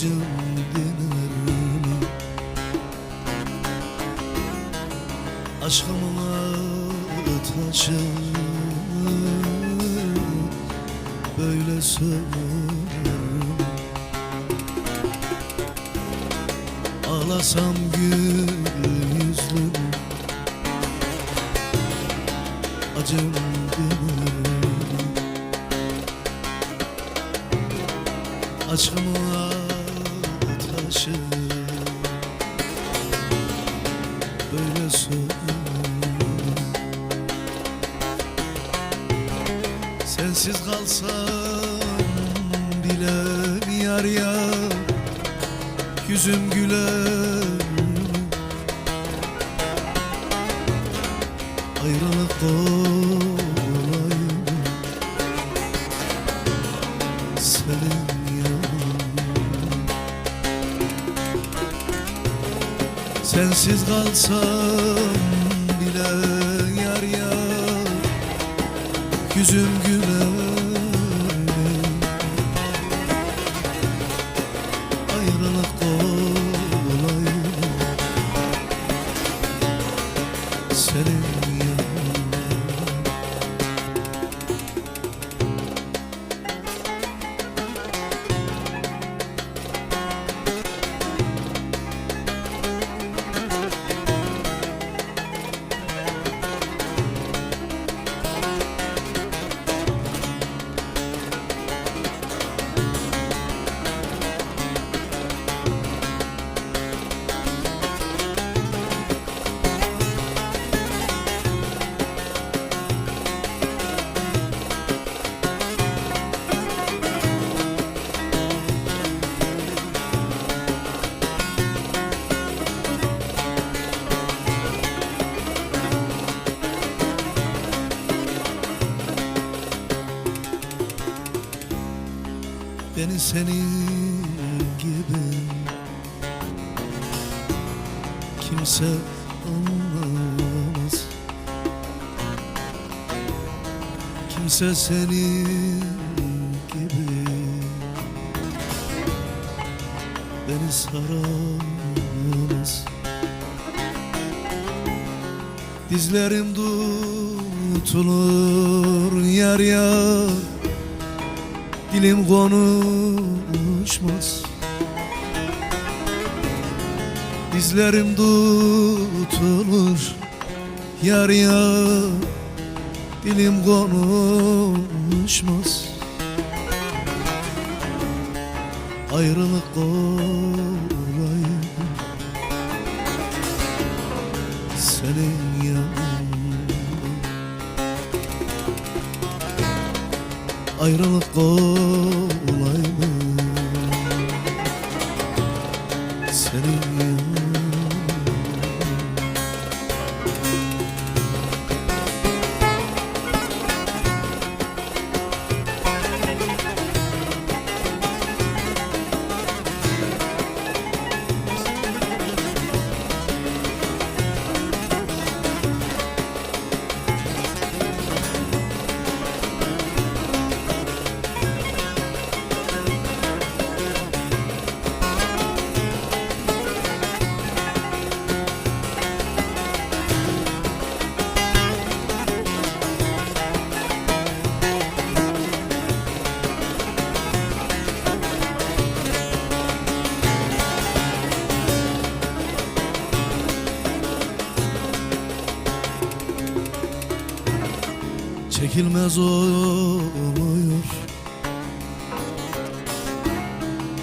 Acım diner mi Aşkımla taşı Böyle söylerim. Ağlasam gül yüzlüm Acım diner Aşkımla Böyle söylerim Sensiz kalsam bile yar yar Yüzüm güler Sensiz kalsam bile yar yar Yüzüm güler. Ayrılık Beni senin gibi. Kimse anlamaz Kimse senin gibi. Beni saramaz. Dizlerim tutulur yar yar Dilim konuşmaz. Dizlerim tutulur Yar yar. Dilim konuşmaz. Ayrılık kolay Senin Ayrılık kolay Çekilmez oluyor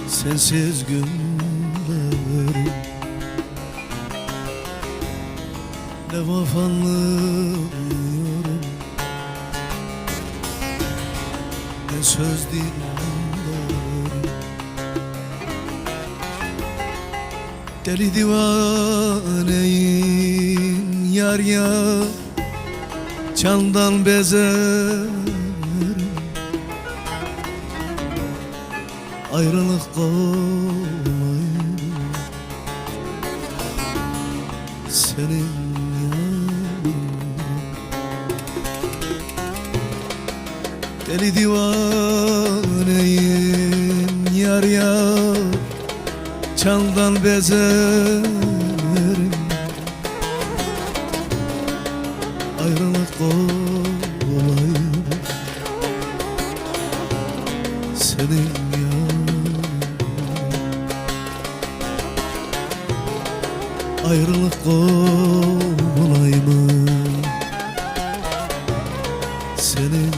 Sensiz günlerim. Ne vafanlıyorum Ne söz dinlerim. Deli divaneyim yar yar Candan bezerim Ayrılık kolay Senin yanın Deli divaneyim yar yar Çandan bezerim Kolay Senin yar Ayrılık kolay mı? Senin